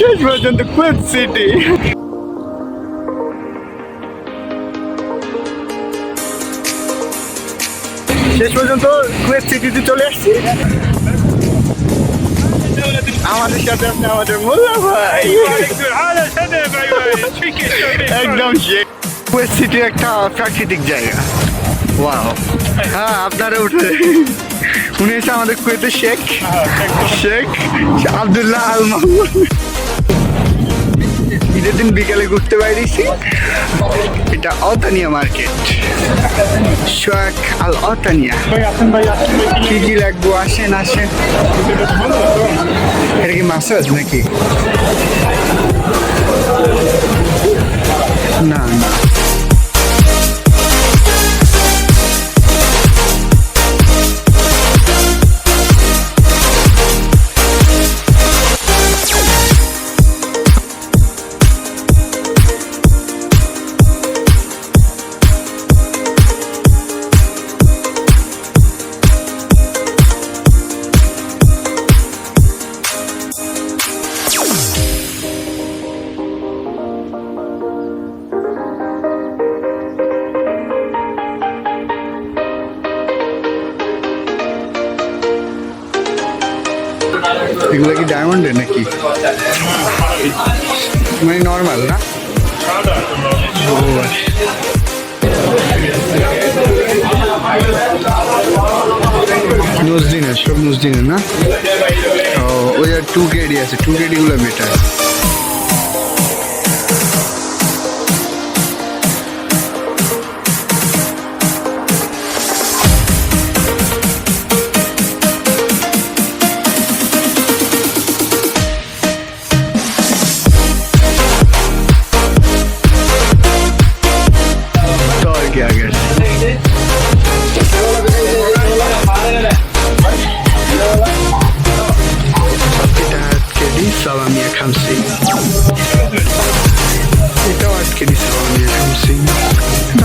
শেষ পর্যন্ত Kuwait city শেষ পর্যন্ত কুয়েত সিটিতে চলে আসছি। আমাদের সাথে আছে আমাদের মোল্লা ভাই। একদম কুয়েত সিটি একটা প্রাকৃতিক জায়গা। ওয়াও হ্যাঁ আপনারা উঠে উনি হচ্ছে আমাদের কুয়েতের শেখ। শেখ আবদুল্লাহ আল মাহমুদ ঈদের দিন বিকেলে ঘুরতে বাইরেছি এটা অতানিয়া মার্কেট। সোয়াক আল অতানিয়া। কি কি লাগবো, আসেন আসেন। এটা কি মাসাজ নাকি? এগুলো কি ডায়মন্ডের নাকি? মানে নর্মাল না? ও নজদিনের সব নজদিনের না? ও, ওই আর টু কেডি আছে টু কেডিগুলো বেটার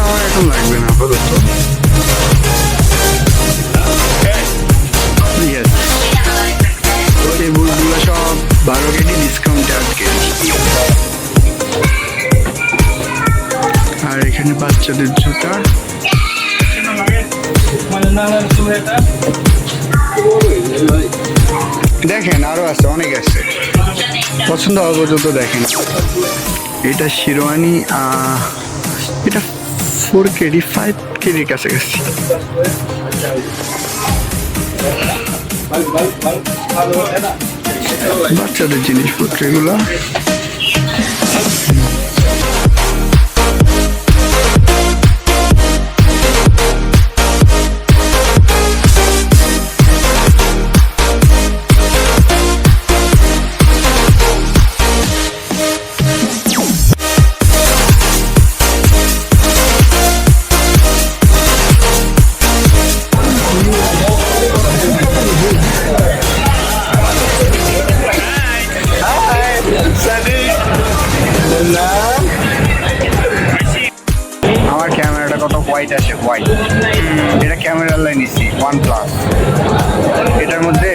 আমার এখন লাগবে না আপাতত. এই বুটগুলো সব বারো কেজি ডিসকাউন্টে আজকে আর এখানে বাচ্চাদের জুতা দেখেন আরও আছে অনেক আছে পছন্দ হওয়া পর্যন্ত দেখেন এটা শিরোয়ানি এটা ফোর কেডি ফাইভ কেডির কাছাকাছি। বাচ্চাদের জিনিসপত্র এগুলো। হোয়াইট আসে হোয়াইট এটা ক্যামেরার লাইন নিচ্ছি ওয়ান প্লাস এটার মধ্যে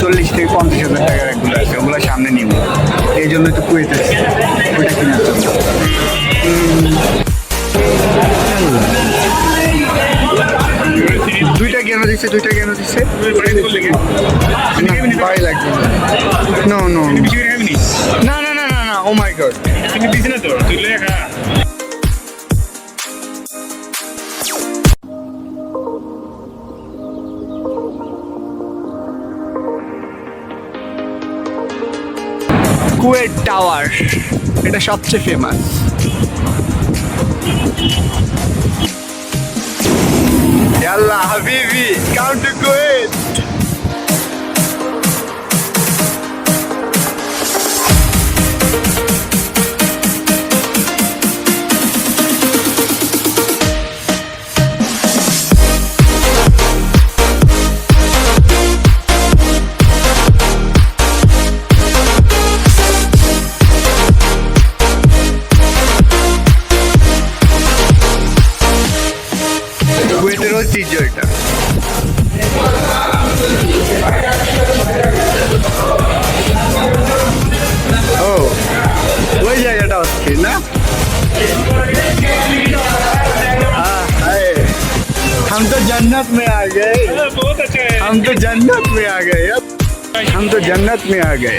চল্লিশ থেকে পঞ্চাশ হাজার টাকার একগুলো আছে ওগুলো সামনে নিব। এই জন্য একটু কুয়েতে ওইটা কেনার জন্য। দুইটা কেন দিচ্ছে দুইটা কেন দিচ্ছে ভাই লাগবে। নো নো না না না না না oh my god KUET tower এটা সবচেয়ে ফেমাস يلا حبيبي প্রসিডিউর এটা ও ওই জায়গাটা হচ্ছে না हम तो जन्नत में आ गए। बहुत अच्छा है। हम तो जन्नत में आ गए। अब हम तो जन्नत में आ गए।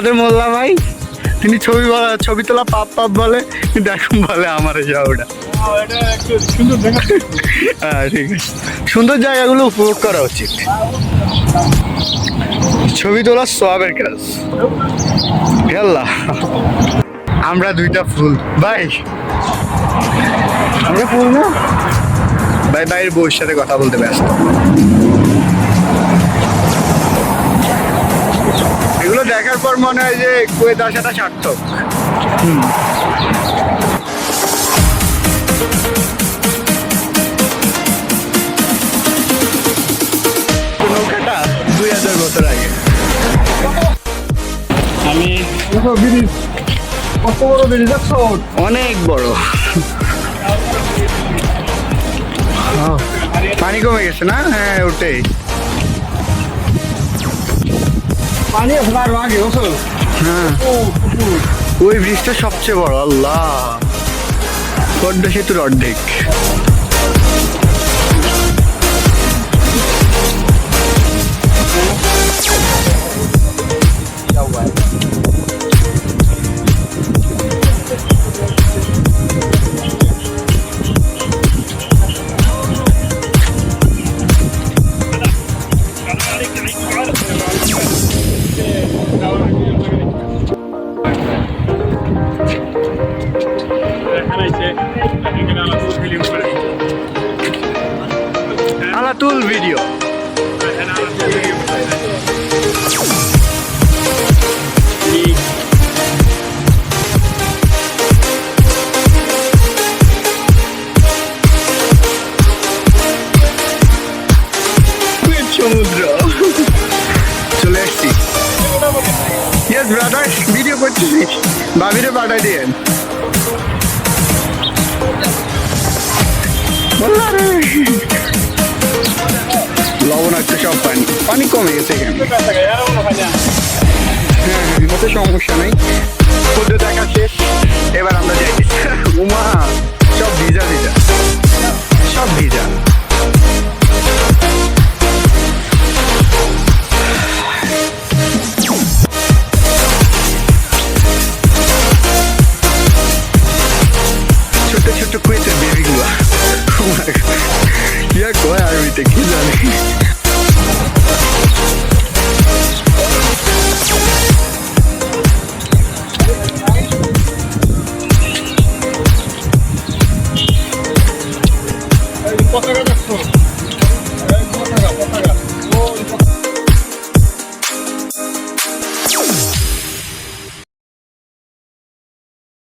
আমাদের মোল্লা ভাই তিনি ছবি ছবি তোলা পাপ পাপ বলে কিন্তু এখন বলে আমার যাওয়াটা হ্যাঁ ঠিক আছে। সুন্দর জায়গাগুলো উপভোগ করা উচিত। ছবি তোলা সবের কাজ আল্লাহ আমরা দুইটা ফুল। ভাই। আমরা ফুল না? ভাই ভাইয়ের বউর সাথে কথা বলতে ব্যস্ত। এগুলো দেখার পর মনে হয় যে কুয়েত আসাটা সার্থক। হুম নৌকাটা দুই হাজার বছর আগে। আমি কত বড় ব্রিজ অনেক বড়। পানি কমে গেছে না? হ্যাঁ ওটাই। হ্যাঁ। ওই ব্রিজটা সবচেয়ে বড় আল্লাহ। পদ্মা সেতুর অর্ধেক। আলাতুল ভিডিও সমুদ্র। চলে পাঠাই দিয়েন সব পানি পানি কমে গেছে হ্যাঁ হ্যাঁ সমস্যা নেই। সূর্য দেখা শেষ। এবার আমরা যাই। উমা, সব ভিজা ভিজা। সব ভিজা।